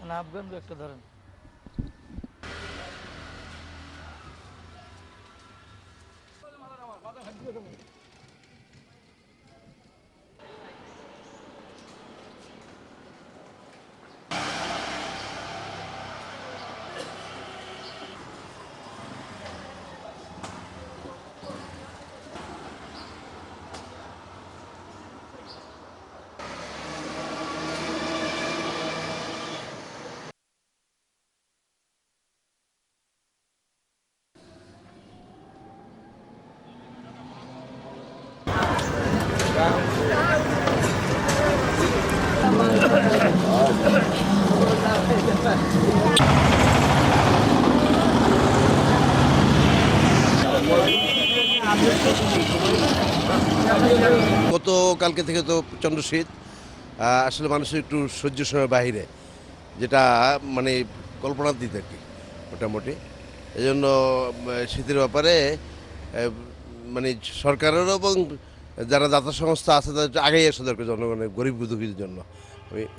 মানে আফগান একটা ধরেন গত কালকে থেকে তো প্রচণ্ড শীত। আসলে মানুষের একটু সহ্য সময় বাহিরে যেটা মানে কল্পনা কল্পনাতীত আর কি, মোটামুটি। এই জন্য শীতের ব্যাপারে মানে সরকারেরও এবং যারা দাতা সংস্থা আছে, তাদের আগেই আসা দরকার জনগণের গরিব দুঃখীর জন্য